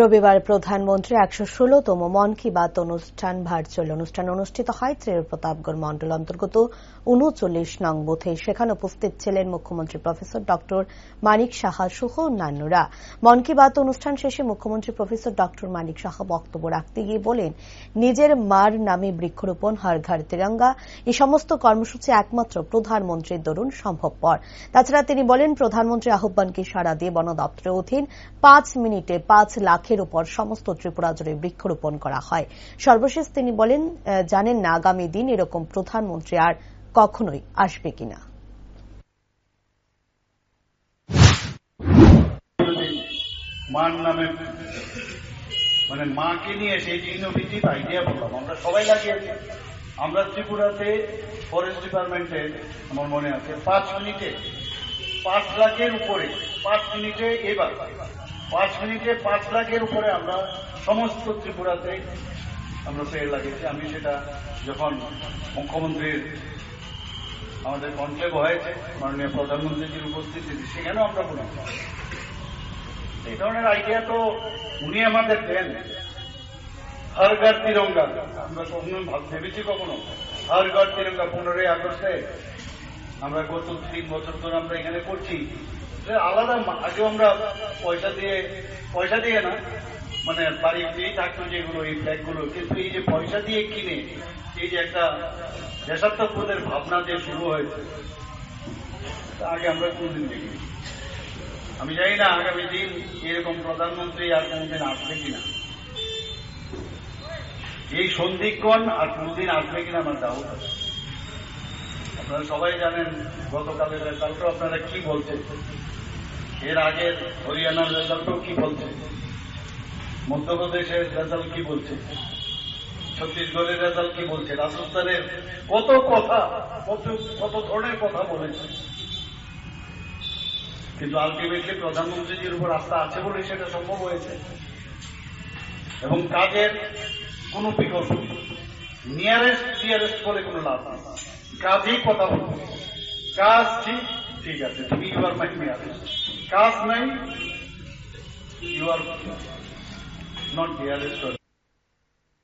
রবিবার প্রধানমন্ত্রী একশো ষোলতম মন কি বাত অনুষ্ঠান, ভার্চুয়াল অনুষ্ঠান অনুষ্ঠিত হয় ত্রিপুরা প্রতাপগড় মন্ডল অন্তর্গত উনচল্লিশ নং বুথে। সেখানে উপস্থিত ছিলেন মুখ্যমন্ত্রী প্রফেসর ড মানিক সাহা সহ অন্যান্যরা। মন কি বাত অনুষ্ঠান শেষে মুখ্যমন্ত্রী প্রফেসর ড মানিক সাহা বক্তব্য রাখতে গিয়ে বলেন, নিজের মার নামে বৃক্ষরোপণ হর ঘর তিরঙ্গা, এই সমস্ত কর্মসূচি একমাত্র প্রধানমন্ত্রীর দরুন সম্ভবপর। তাছাড়া তিনি বলেন প্রধানমন্ত্রী আহ্বানকে সাড়া দিয়ে বন দপ্তরের অধীন পাঁচ মিনিটে পাঁচ লাখের উপর সমস্ত ত্রিপুরা জুড়ে বৃক্ষরোপণ করা হয়। সর্বশেষ তিনি বলেন জানেন না আগামী দিন এরকম প্রধানমন্ত্রী আর কখনোই আসবে কিনা। মানে মাকে নিয়ে সেই ইনোভেটিভ আইডিয়া বললাম। আমরা সবাই লাগিয়েছি। আমরা ত্রিপুরাতে ফরেস্ট ডিপার্টমেন্টে আমার মনে আছে, পাঁচ মিনিটে, পাঁচ লাখের উপরে, পাঁচ মিনিটে এবার পাঁচ মিনিটে পাঁচ লাখের উপরে আমরা সমস্ত ত্রিপুরাতে আমরা পেয়ে লাগিয়েছি। আমি সেটা যখন মুখ্যমন্ত্রীর আমাদের কনক্লেভ হয়েছে, মাননীয় প্রধানমন্ত্রীজির উপস্থিতিতে, সেখানেও আমরা বলেছি এই ধরনের আইডিয়া তো উনি আমাদের দেন। হর ঘর তিরঙ্গা। আমরা কখনো ভেবেছি কখনো। হর ঘর তিরঙ্গা, পনেরোই আগস্টে আমরা গত তিন বছর ধরে আমরা এখানে করছি। আলাদা আগে আমরা পয়সা দিয়ে পয়সা দিয়ে না মানে বাড়ি দিয়েই থাকতো যেগুলো, এই ফ্ল্যাগগুলো কিন্তু এই যে পয়সা দিয়ে কিনে, এই যে একটা দেশাত্মবোধের ভাবনা যে শুরু হয়েছে আগে আমরা কোনদিন দেখিনি। আমি জানি না আগামী দিন এরকম প্রধানমন্ত্রী আর কোনদিন আসবে কিনা। এই সন্ধিক্ষণ আর কোনদিন আসবে কিনা আমার ডাউট আছে। আপনারা সবাই জানেন গতকালের রেজাল্টও আপনারা কি বলছেন এর আগের হরিয়ানার রেজাল্টও কি বলছে মধ্যপ্রদেশের রেজাল্ট কি বলছে ছত্তিশগড়ের রেজাল্ট কি বলছে রাজস্থানের কত কথা, কত কত ধরনের কথা বলেছে। কিন্তু আলটিমেটলি প্রধানমন্ত্রীজির উপর আস্থা আছে বলে সেটা সম্ভব হয়েছে। এবং কাজের কোন বিকল্প নিয়ারেস্ট ডিয়ারেস্ট বলে কোনো লাভ নেই। কাজেই কথা বলব কাজ ঠিক ঠিক আছে, তুমি ইউ আর মাই নিয়ারেস্ট কাজ নাই ইউ আর নট ডিয়ারেস্ট